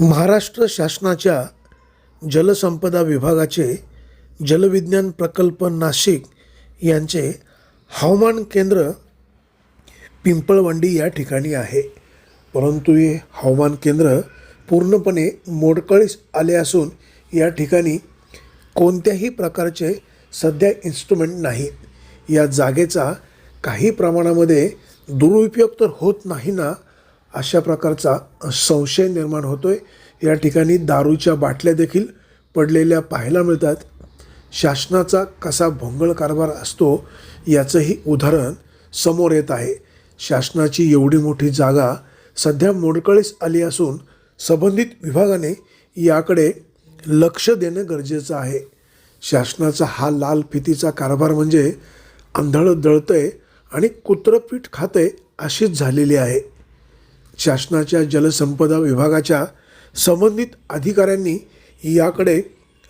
महाराष्ट्र शासनाच्या जलसंपदा विभागाचे जलविज्ञान प्रकल्प नाशिक यांचे हवामान केंद्र पिंपळवंडी या ठिकाणी आहे. परंतु हे हवामान केंद्र पूर्णपणे मोडकळीस आले असून या ठिकाणी कोणत्याही प्रकारचे सध्या इन्स्ट्रुमेंट नाहीत या जागेचा काही प्रमाणामध्ये दुरुपयोग तर होत नाही ना अशा प्रकारचा संशय निर्माण होतो आहे या ठिकाणी दारूच्या बाटल्या देखील पडलेल्या पाहायला मिळतात. शासनाचा कसा भोंगळ कारभार असतो याचंही उदाहरण समोर येत आहे. शासनाची एवढी मोठी जागा सध्या मोडकळीस आली असून संबंधित विभागाने याकडे लक्ष देणं गरजेचं आहे. शासनाचा हा लाल फितीचा कारभार म्हणजे आंधळं आहे आणि कुत्रपीठ खातंय अशीच झालेली आहे. शासनाच्या जलसंपदा विभागाच्या संबंधित अधिकाऱ्यांनी याकडे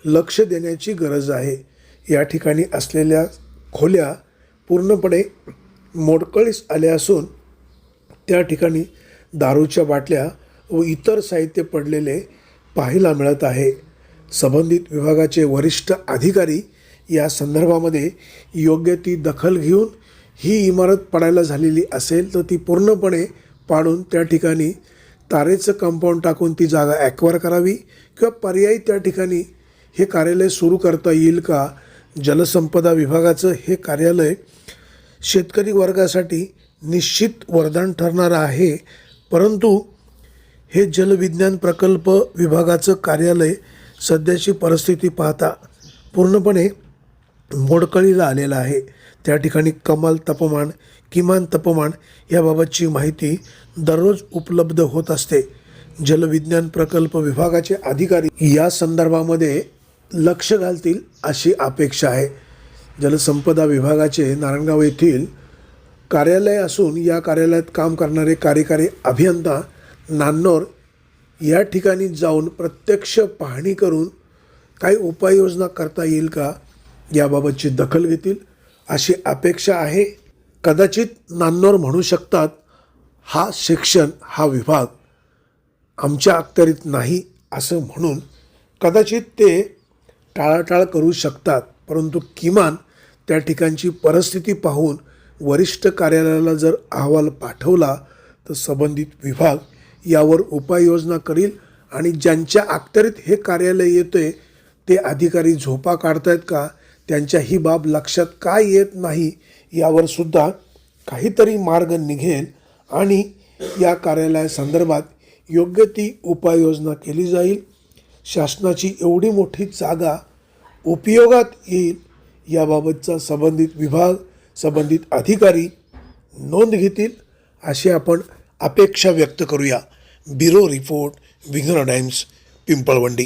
लक्ष देण्याची गरज आहे. या ठिकाणी असलेल्या खोल्या पूर्णपणे मोडकळीस आल्या असून त्या ठिकाणी दारूच्या बाटल्या व इतर साहित्य पडलेले पाहायला मिळत आहे. संबंधित विभागाचे वरिष्ठ अधिकारी या संदर्भामध्ये योग्य ती दखल घेऊन ही इमारत पडायला झालेली असेल तर ती पूर्णपणे पाडून त्या ठिकाणी तारेचं कंपाऊंड टाकून ती जागा ॲक्वार करावी किंवा पर्यायी त्या ठिकाणी हे कार्यालय सुरू करता येईल का? जलसंपदा विभागाचं हे कार्यालय शेतकरी वर्गासाठी निश्चित वरदान ठरणार आहे. परंतु हे जलविज्ञान प्रकल्प विभागाचं कार्यालय सध्याची परिस्थिती पाहता पूर्णपणे मोडकळीला आलेलं आहे. त्या ठिकाणी कमाल तापमान किमान तापमान याबाबतची माहिती दररोज उपलब्ध होत असते. जलविज्ञान प्रकल्प विभागाचे अधिकारी या संदर्भामध्ये लक्ष घालतील अशी अपेक्षा आहे. जलसंपदा विभागाचे नारायणगाव येथील कार्यालय असून या कार्यालयात काम करणारे कार्यकारी अभियंता नान्नोर या ठिकाणी जाऊन प्रत्यक्ष पाहणी करून काही उपाययोजना करता येईल का याबाबतची दखल घेतील अशी अपेक्षा आहे. कदाचित नान्नोर म्हणू शकतात हा सेक्शन हा विभाग आमच्या अखत्यारीत नाही असं म्हणून कदाचित ते टाळाटाळ करू शकतात परंतु किमान त्या ठिकाणची परिस्थिती पाहून वरिष्ठ कार्यालयाला जर अहवाल पाठवला तर संबंधित विभाग यावर उपाययोजना करील आणि ज्यांच्या अखत्यारीत हे कार्यालय येतंय ते अधिकारी झोपा काढतायत का? त्यांच्या ही बाब लक्षात का येत नाही? यावर सुद्धा काहीतरी मार्ग निघेल आणि या कार्यालयासंदर्भात योग्य ती उपाययोजना केली जाईल. शासनाची एवढी मोठी जागा उपयोगात येईल याबाबतचा संबंधित विभाग संबंधित अधिकारी नोंद घेतील अशी आपण अपेक्षा व्यक्त करूया. Bureau report Vighna Times Pimpalwandi.